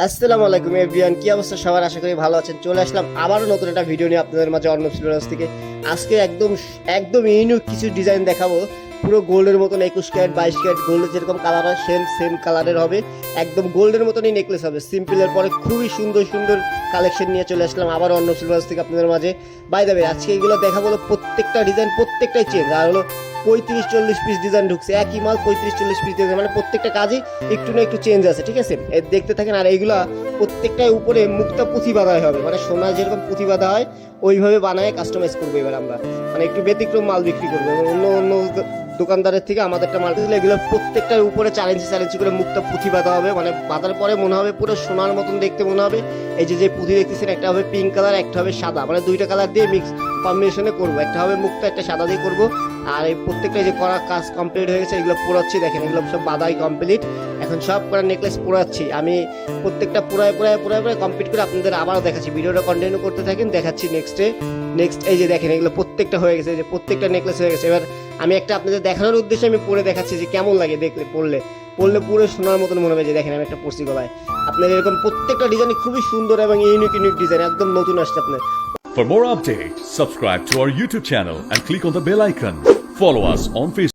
আসসালামু আলাইকুম এভরিওয়ান, কি অবস্থা? সবার আশা করি ভালো আছেন। চলে আসলাম আবারও নতুন একটা ভিডিও নিয়ে আপনাদের মাঝে অন্য সিলেবাস থেকে। আজকে একদম একদম ইউনিক কিছু ডিজাইন দেখাবো। পুরো গোল্ডের মতন একুশ ক্যারেট, বাইশ ক্যারেট গোল্ডের যেরকম কালার হয় সেম সেম কালারের হবে। একদম গোল্ডের মতনই নেকলেস হবে। সিম্পলের পরে খুবই সুন্দর সুন্দর কালেকশন নিয়ে চলে আসলাম আবার অন্য সিলেবাস থেকে আপনাদের মাঝে। বাই দেবে আজকে এগুলো দেখাবো প্রত্যেকটা ডিজাইন প্রত্যেকটাই চেঞ্জ আর হলো পঁয়ত্রিশ, চল্লিশ পিস ডিজাইন ঢুকছে। একই মাল পঁয়ত্রিশ, চল্লিশ পিস ডিজাইন মানে প্রত্যেকটা কাজই একটু না একটু চেঞ্জ আছে, ঠিক আছে? দেখতে থাকেন, আর এইগুলা প্রত্যেকটাই উপরে মুক্তা পুঁথি বাঁধা হবে। মানে সোনা যেরকম পুঁথি বাঁধা হয়, ওইভাবে বানায় কাস্টমাইজ করব এবার আমরা। মানে একটু ব্যতিক্রম মাল বিক্রি করব এবং অন্য অন্য দোকানদারের থেকে আমাদেরটা মাল দিলে এগুলো প্রত্যেকটার উপরে চার ইঞ্চি করে মুক্তা পুঁথি বাঁধা হবে। মানে বাঁধার পরে মনে হবে পুরো সোনার মতন দেখতে মনে হবে। এই যে যে পুঁথি দেখতেছেন, একটা হবে পিঙ্ক কালার একটা হবে সাদা। মানে দুইটা কালার দিয়ে মিক্স কম্বিনেশনে করব। একটা হবে মুক্তা, একটা সাদা দিয়ে করব। আর এই প্রত্যেকটা যে করা কাজ কমপ্লিট হয়ে গেছে, এগুলো পোড়াচ্ছি, দেখেন, এগুলো সব বাদাই কমপ্লিট এখন সব করা নেকলেস পোড়াচ্ছি। আমি প্রত্যেকটা পুরায় পুরায় পুরায় পুরায় কমপ্লিট করে আপনাদের আবারও দেখাচ্ছি। ভিডিওটা কন্টিনিউ করতে থাকেন, দেখাচ্ছি নেক্সটে নেক্সট এই যে দেখেন, এগুলো প্রত্যেকটা হয়ে গেছে যে প্রত্যেকটা নেকলেস হয়ে গেছে। এবার আমি একটা আপনাদের দেখানোর উদ্দেশ্যে আমি পরে দেখাচ্ছি যে কেমন লাগে দেখলে পড়লে পড়লে পুরো সোনার মতন মনে হবে যে দেখেন, আমি একটা পড়ছি গলায়। আপনাদের এরকম প্রত্যেকটা ডিজাইন খুবই সুন্দর এবং ইউনিক ইউনিক ডিজাইন একদম নতুন আসছে আপনার For more updates, subscribe to our YouTube channel and click on the bell icon. Follow us on Facebook.